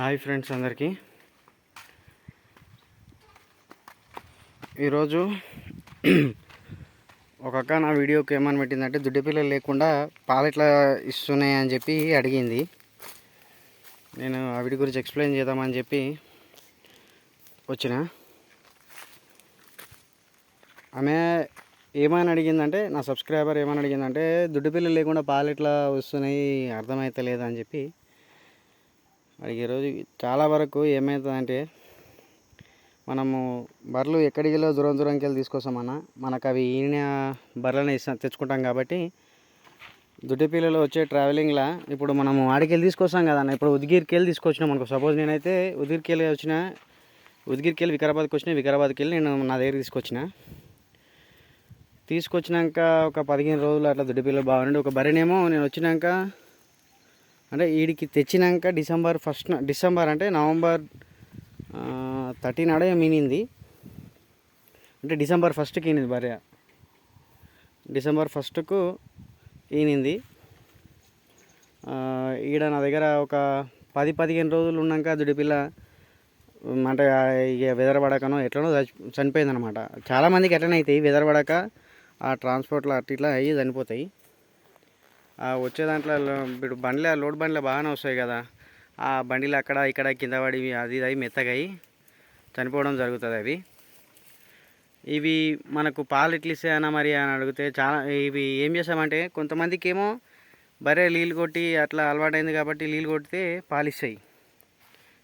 Hi friends అందరికీ. ఈరోజు ఒక అక్క నా వీడియోకి ఏమని పెట్టిందంటే దుడ్డి పిల్లలు లేకుండా పాలు ఎట్లా ఇస్తున్నాయి అని చెప్పి అడిగింది. నేను ఆ గురించి ఎక్స్ప్లెయిన్ చేద్దామని చెప్పి వచ్చిన. ఆమె ఏమని అడిగిందంటే నా సబ్స్క్రైబర్ ఏమని అడిగిందంటే దుడ్డు పిల్లలు లేకుండా పాలు ఎట్లా వస్తున్నాయి అర్థమవుతలేదు అని చెప్పి మరి ఈరోజు చాలా వరకు ఏమవుతుందంటే మనము బర్రెలు ఎక్కడికెళ్ళో దూరం దూరంకి వెళ్ళి తీసుకొస్తామన్నా మనకు అవి ఈయన బర్రెలని ఇస్తాం తెచ్చుకుంటాం కాబట్టి దుడ్డి పిల్లలు వచ్చే ట్రావెలింగ్లో ఇప్పుడు మనము ఆడికి వెళ్ళి తీసుకొస్తాం కదన్న ఇప్పుడు ఉద్గిరికి వెళ్ళి తీసుకొచ్చినాం అనుకో సపోజ్ నేనైతే ఉద్గిరికి వెళ్ళి వచ్చిన ఉద్గిరికి వెళ్ళి వికారాబాద్కి వచ్చిన వికారాబాద్కి వెళ్ళి నేను నా దగ్గర తీసుకొచ్చిన తీసుకొచ్చినాక ఒక పదిహేను రోజులు అట్లా దుడ్డి పిల్లలు బాగుండి ఒక బర్రెనేమో నేను వచ్చినాక అంటే వీడికి తెచ్చినాక డిసెంబర్ ఫస్ట్ డిసెంబర్ అంటే నవంబర్ థర్టీన్ ఆడే మీనింది. అంటే డిసెంబర్ ఫస్ట్కి ఈనింది భార్య. డిసెంబర్ ఫస్ట్కు ఈనింది. ఈడ నా దగ్గర ఒక పది పదిహేను రోజులు ఉన్నాక దుడిపిల్ల ఉమ్, అంటే ఇక వెదరపడకనో ఎట్లనో చచ్చి చనిపోయింది అనమాట చాలామందికి ఎట్లనే అవుతాయి ఆ ట్రాన్స్పోర్ట్లో అట్లా ఇట్లా అయ్యి చనిపోతాయి. వచ్చే దాంట్లో ఇప్పుడు బండ్ల లోడ్ బండ్లు బాగానే వస్తాయి కదా. ఆ బండిలు అక్కడ ఇక్కడ కింద పడి అది ఇది మెత్తగాయి మెత్తగా చనిపోవడం జరుగుతుంది అవి. ఇవి మనకు పాలు ఎట్లా మరి అని అడిగితే చాలా ఇవి ఏం చేసామంటే కొంతమందికి ఏమో బరే నీళ్ళు కొట్టి అట్లా అలవాటైంది కాబట్టి నీళ్ళు కొడితే పాలు ఇస్తాయి.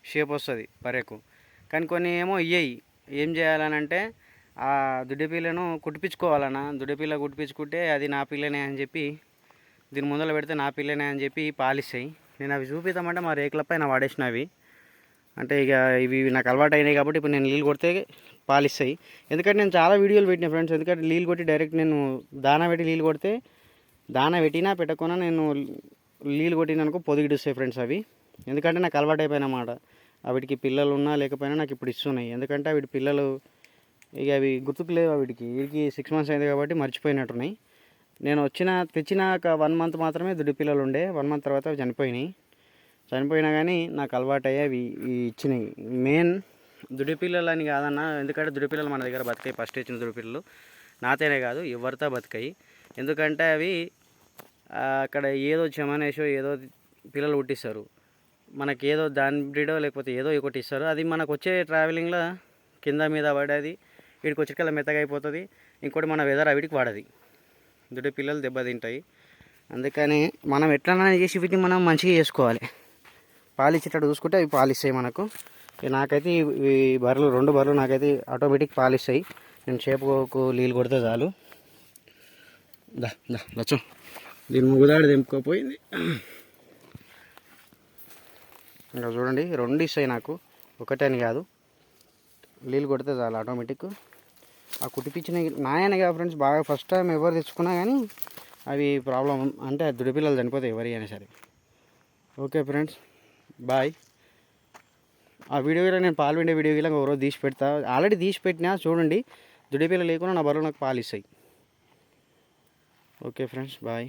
షేప్ వస్తుంది బరేకు కానీ కొన్ని ఏమో ఇయ్యయి. ఏం చేయాలని అంటే ఆ దుడ్డి పిల్లను కుట్టిపించుకోవాలన్న దుడ్డి పిల్ల కుట్టిపించుకుంటే అది నా పిల్లనే అని చెప్పి దీని ముందర పెడితే నా పిల్లనే అని చెప్పి పాలిస్తాయి. నేను అవి చూపిద్దామంటే మా రేకుల పైన అవి. అంటే ఇక ఇవి నాకు అలవాటు అయినాయి కాబట్టి ఇప్పుడు నేను నీళ్ళు కొడితే పాలిస్తాయి. ఎందుకంటే నేను చాలా వీడియోలు పెట్టిన ఫ్రెండ్స్. ఎందుకంటే నీళ్ళు కొట్టి డైరెక్ట్ నేను దానా పెట్టి నీళ్ళు కొడితే దానా పెట్టినా పెట్టకుండా నేను నీళ్ళు కొట్టిననుకో పొదిగిడుస్తాయి ఫ్రెండ్స్ అవి. ఎందుకంటే నాకు అలవాటు అయిపోయినమాట వీటికి పిల్లలు ఉన్నా లేకపోయినా నాకు ఇప్పుడు ఇస్తున్నాయి. ఎందుకంటే వీటి పిల్లలు ఇక అవి గుర్తుకు లేవు వీటికి. వీటికి సిక్స్ మంత్స్ అయింది కాబట్టి మర్చిపోయినట్టున్నాయి. నేను వచ్చిన తెచ్చిన ఒక వన్ మంత్ మాత్రమే దుడ్డి పిల్లలు ఉండే. వన్ మంత్ తర్వాత అవి చనిపోయినాయి. చనిపోయినా కానీ నాకు అలవాటు అయ్యి అవి ఇచ్చినాయి. మెయిన్ దుడి పిల్లలు అని కాదన్న ఎందుకంటే దుడి పిల్లలు మన దగ్గర బతికాయి. ఫస్ట్ ఇచ్చిన దుడి పిల్లలు. నాతోనే కాదు ఎవరితో బతికాయి. ఎందుకంటే అవి అక్కడ ఏదో చెమనేసో ఏదో పిల్లలు పుట్టిస్తారు. మనకి ఏదో దాని బ్రీడో లేకపోతే ఏదో ఒకటి ఇస్తారు అది మనకు వచ్చే ట్రావెలింగ్లో కింద మీద పడేది. వీడికి వచ్చేకల్లా మెత్తగా అయిపోతుంది. ఇంకోటి మన వెదర్ అవిడికి వాడది. దుడి పిల్లలు దెబ్బతింటాయి అందుకని మనం ఎట్లన్నా చేసి వీటిని మనం మంచిగా చేసుకోవాలి. పాలు ఇచ్చేటట్టు చూసుకుంటే అవి పాలు ఇస్తాయి మనకు నాకైతే ఈ- బర్రెలు రెండు బర్రెలు నాకైతే ఆటోమేటిక్ పాలు ఇస్తాయి నేను చేపకు నీళ్ళు కొడితే చాలు. దా దా లచ్చు. దీని ముగుదాడి తెంపుకోపోయింది. ఇంకా చూడండి రెండు ఇస్తాయి నాకు. ఒకటే అని కాదు. నీళ్ళు కొడితే చాలు ఆటోమేటిక్ ఆ కుట్టిపించిన నాయన ఫ్రెండ్స్ బాగా ఫస్ట్ టైం ఎవరు తెచ్చుకున్నా కానీ అవి ప్రాబ్లం అంటే దుడిపిల్లలు చనిపోతాయి ఎవరి అయినా సరే. ఓకే ఫ్రెండ్స్ బాయ్ ఆ వీడియో కూడా నేను పాలు పిండే వీడియో ఇలా ఒకరోజు తీసి పెడతా. ఆల్రెడీ తీసి పెట్టినా చూడండి. దుడిపిల్ల లేకుండా నా బరువు నాకు పాలు ఇస్తాయి ఓకే ఫ్రెండ్స్ బాయ్